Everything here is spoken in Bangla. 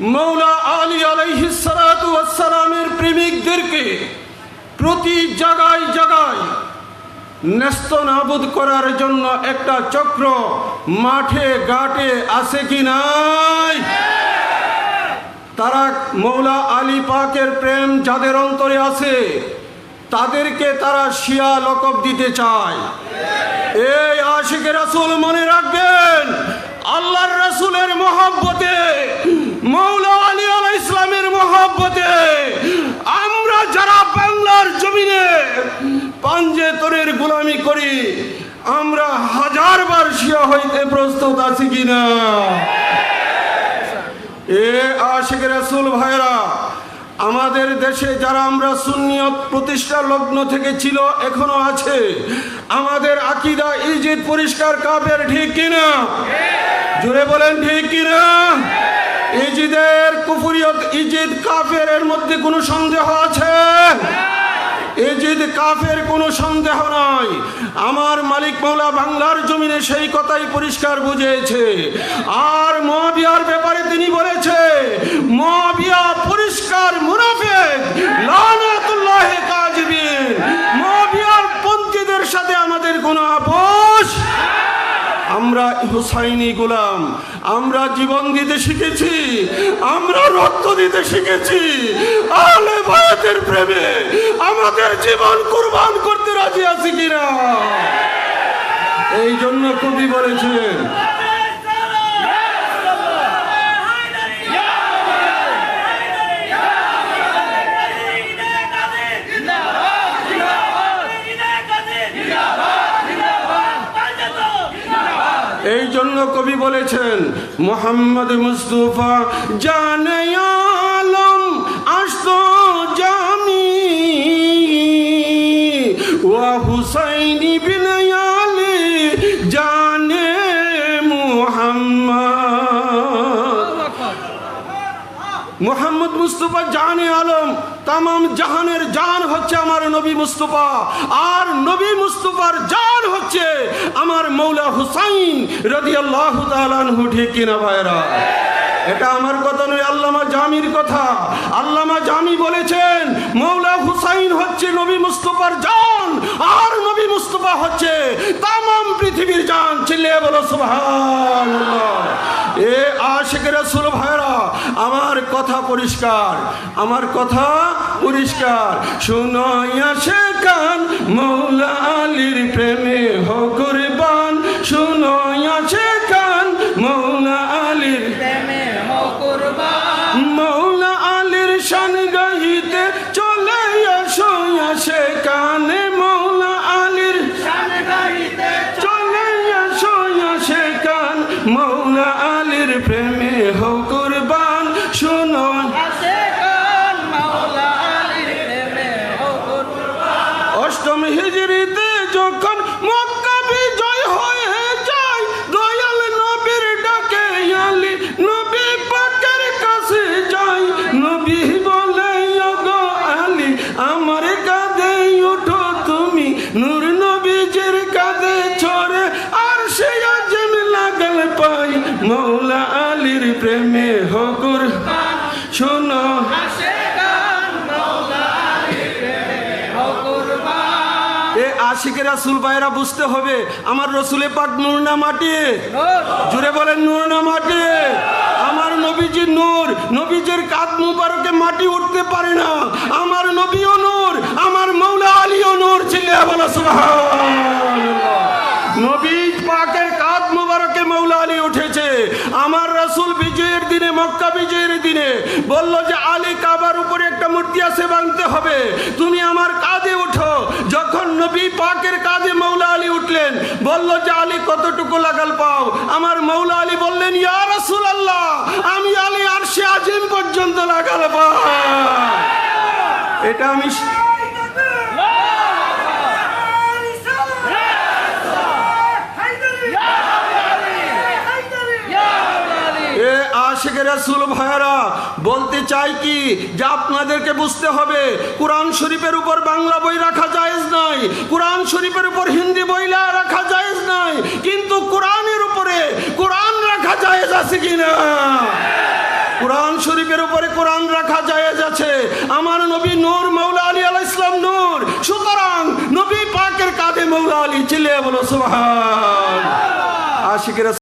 মৌলা আলী আলাইহিসালামের প্রেমিকদেরকে প্রতি জায়গায় জায়গায় ন্যস্ত নাবুদ করার জন্য একটা চক্র মাঠে, ঘাটে আছে কি নাই? তারা মৌলা আলী পাকের প্রেম যাদের অন্তরে আছে, তাদেরকে তারা শিয়া লকব দিতে চায়। এই আশিকের রাসূল মনে রাখবেন, আল্লাহর রাসূলের মহব্বতে পাঞ্জে তরের গোলামি করি, আমরা হাজারবার শিয়া হইতে প্রস্তুত আছি কিনা? এ আশিক রাসুল ভাইরা আমাদের দেশে যারা আমরা সুন্নিয়ত প্রতিষ্ঠা লগ্ন থেকে ছিল, এখনও আছে। আমাদের আকিদা ইজিদ পরিষ্কার কাপের ঠিক কিনা? জুড়ে বলেন, ঠিক কিনা? ইজিদের কুফুরিয়ত ইজিদ কাফের এর মধ্যে কোনো সন্দেহ আছে? এজিদ কাফের কোনো সন্দেহ নাই, আমার মালিক মৌলা বাংলার জমিনে সেই কথাই পরিষ্কার বুঝিয়েছে। আর মহাবিয়ার ব্যাপারে তিনি বলেছে, মহাবিয়া পরিষ্কার আমরা হুসাইনি গোলাম, আমরা জীবন দিতে শিখেছি, আমরা রক্ত দিতে শিখেছি আলে ভারতের প্রেমে আমাদের জীবন কুরবান করতে রাজি আছি কিনা? এই জন্য কবি বলেছিলেন জন্য কবি বলেছেন মোহাম্মদ মুস্তফা জানে আলম আসতো জামি ওয়া হুসাইনি বিন মোহাম্মদ মুস্তফা জানে আলম, তামাম জাহানের জান হচ্ছে আমার নবী মুস্তফা। আর নবী মুস্তফার জান হচ্ছে আমার মৌলা হুসাইন রদি আল্লাহ তালানহু ঠিক কিনা ভাইরা এটা আমার কথা নয়, আল্লামা জামির কথা। আল্লামা জামি বলেছেন, মৌলা হুসাইন হচ্ছে নবী মুস্তফার জান, আর নবী মুস্তফা হচ্ছে তামাম পৃথিবীর জান। চিল্লিয়ে বলো, সুবহানাল্লাহ। এ আশেখ রসুল ভাইরা আমার কথা পরিষ্কার আমার কথা পরিষ্কার। শুনইয়া সে কান মৌলা আলীর প্রেমে হো কুরবান। শুনইয়া সে কান মৌলা আলীর মৌলা আলীর শান গাহিতে চলে আসো সে কানে বুঝতে হবে, আমার রসুলে পাক মাটি? বলেন মাটি? আমার নবীজি নূর, নবীজির কাত মাটি উঠতে পারে না। আমার নবীও নূর, আমার মৌলা আলীও নূর ছিলে বলো সুবহানাল্লাহ। রাসূল বিজয়ের দিনে, মক্কা বিজয়ের দিনে বলল যে, আলী কাবার উপরে একটা মূর্তি আছে বানতে হবে। তুমি আমার কাঁধে উঠো। যখন নবী পাকের কাঁধে মৌলা আলী উঠলেন, বলল যে, আলী, কতটুকু লাগাল পাও? আমার মৌলা আলী বললেন, ইয়া রাসূল আল্লাহ আমি আলী আরশে আজিম পর্যন্ত লাগাল পাও। এটা আমি আশেকের রাসূল বলতে চাই কি যে আপনাদেরকে বুঝতে হবে, কোরআন শরীফের উপর বাংলা বই রাখা জায়েজ নাই কোরআন শরীফের উপর হিন্দি বই রাখা জায়েজ নাই কিন্তু কোরআনের উপরে কোরআন রাখা জায়েজ আছে কিনা? কোরআন শরীফের উপরে কোরআন রাখা যায় আছে। আমার নবী নূর মৌলা আলী আলাহ ইসলাম নূর। সুতরাং নবী পাকের কাঁধে মৌলা আলী চিল্লিয়ে বলো, সুবহান। আশিকের